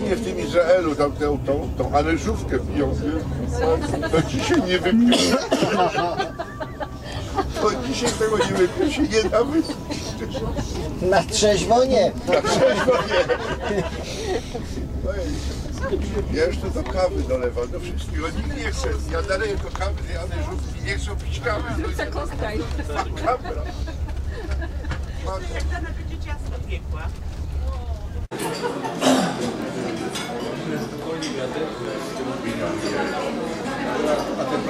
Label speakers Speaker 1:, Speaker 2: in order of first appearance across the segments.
Speaker 1: Nie w tym Izraelu, tam tę, tą, tą ależówkę piją, to dzisiaj nie wypił. To dzisiaj tego nie wypił, się nie da wypić.
Speaker 2: Na trzeźwo nie.
Speaker 1: Na trzeźwo nie. Ja jeszcze do kawy dolewam, do wszystkiego. Nikt nie chce. Ja dalej do kawy, tej ależówki nie chcą pić kawy. No i- A, Kawa.
Speaker 3: Śmietana będzie ciasto piekła.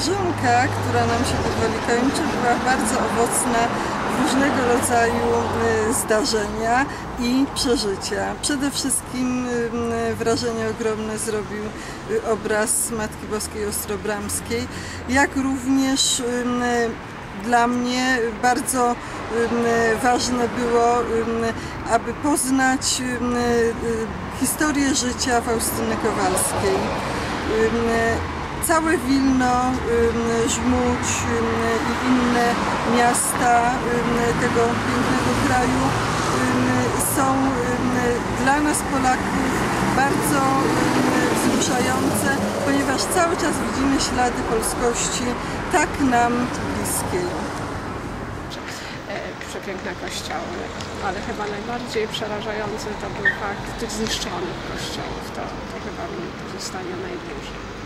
Speaker 4: Pielgrzymka, która nam się powoli kończy, była bardzo owocna w różnego rodzaju y, zdarzenia i przeżycia. Przede wszystkim ym, wrażenie ogromne zrobił y, obraz Matki Boskiej Ostrobramskiej, jak również dla mnie bardzo ważne było, aby poznać y, historię życia Faustyny Kowalskiej. Całe Wilno, ym, i inne miasta tego pięknego kraju są dla nas Polaków bardzo wzruszające, ponieważ cały czas widzimy ślady polskości tak nam bliskiej.
Speaker 5: e, przepiękne kościoły, ale chyba najbardziej przerażający to był fakt tych zniszczonych kościołów. To, to chyba mi pozostanie najdłużej.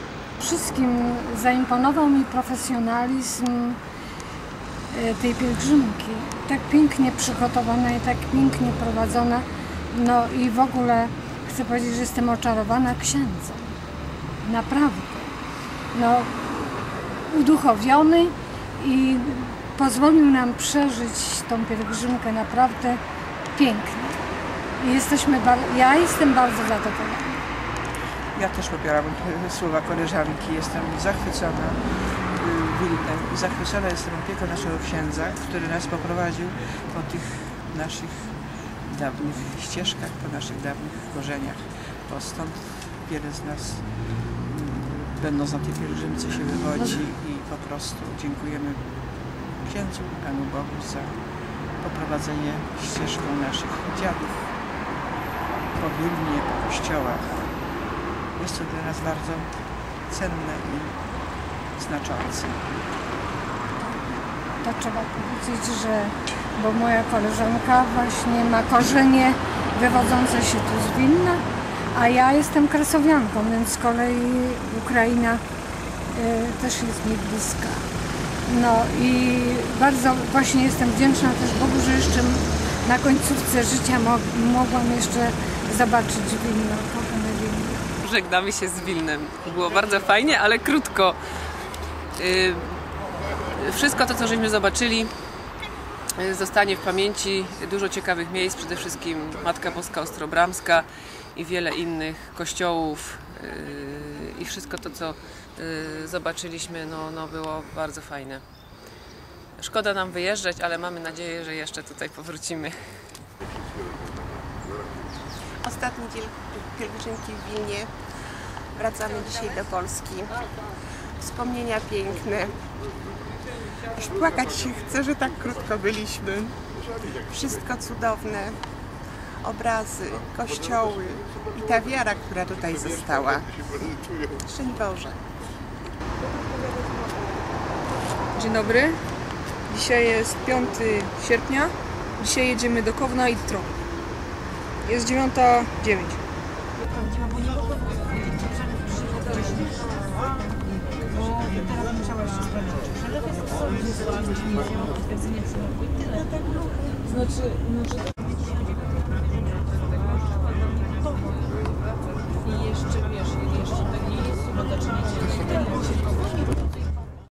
Speaker 6: Wszystkim zaimponował mi profesjonalizm e, tej pielgrzymki. Tak pięknie przygotowana i tak pięknie prowadzona. No i w ogóle chcę powiedzieć, że jestem oczarowana księdzem. Naprawdę. No, uduchowiony i pozwolił nam przeżyć tą pielgrzymkę naprawdę pięknie. Jesteśmy, ja jestem bardzo zadowolona.
Speaker 7: Ja też popieram e, słowa koleżanki. Jestem zachwycona y, Wilnem i zachwycona jestem opieką naszego księdza, który nas poprowadził po tych naszych dawnych ścieżkach, po naszych dawnych korzeniach. Bo stąd wiele z nas, mm, będąc na tej pielgrzymce, się wywodzi i po prostu dziękujemy księdzu, Panu Bogu za poprowadzenie ścieżką naszych dziadów po Wilnie, po kościołach. Jest to dla nas bardzo cenne i znaczące.
Speaker 6: To trzeba powiedzieć, że bo moja koleżanka właśnie ma korzenie wywodzące się tu z Wilna, a ja jestem krasowianką, więc z kolei Ukraina y, też jest mi bliska. No i bardzo właśnie jestem wdzięczna też Bogu, że jeszcze na końcówce życia mo- mogłam jeszcze zobaczyć Wilno.
Speaker 8: Żegnamy się z Wilnem. Było bardzo fajnie, ale krótko. Yy, Wszystko to, co żeśmy zobaczyli, yy, zostanie w pamięci. Dużo ciekawych miejsc, przede wszystkim Matka Boska Ostrobramska i wiele innych kościołów. yy, I wszystko to, co zobaczyliśmy, no, no było bardzo fajne. Szkoda nam wyjeżdżać, ale mamy nadzieję, że jeszcze tutaj powrócimy.
Speaker 9: Ostatni dzień pielgrzymki w Wilnie. Wracamy dzisiaj do Polski. Wspomnienia piękne. Aż płakać się chce, że tak krótko byliśmy. Wszystko cudowne. Obrazy, kościoły i ta wiara, która tutaj została. Szczęść Boże.
Speaker 10: Dzień dobry. Dzisiaj jest 5 sierpnia. Dzisiaj jedziemy do Kowna i Tro. Jest 9.09.
Speaker 11: Znaczy, znaczy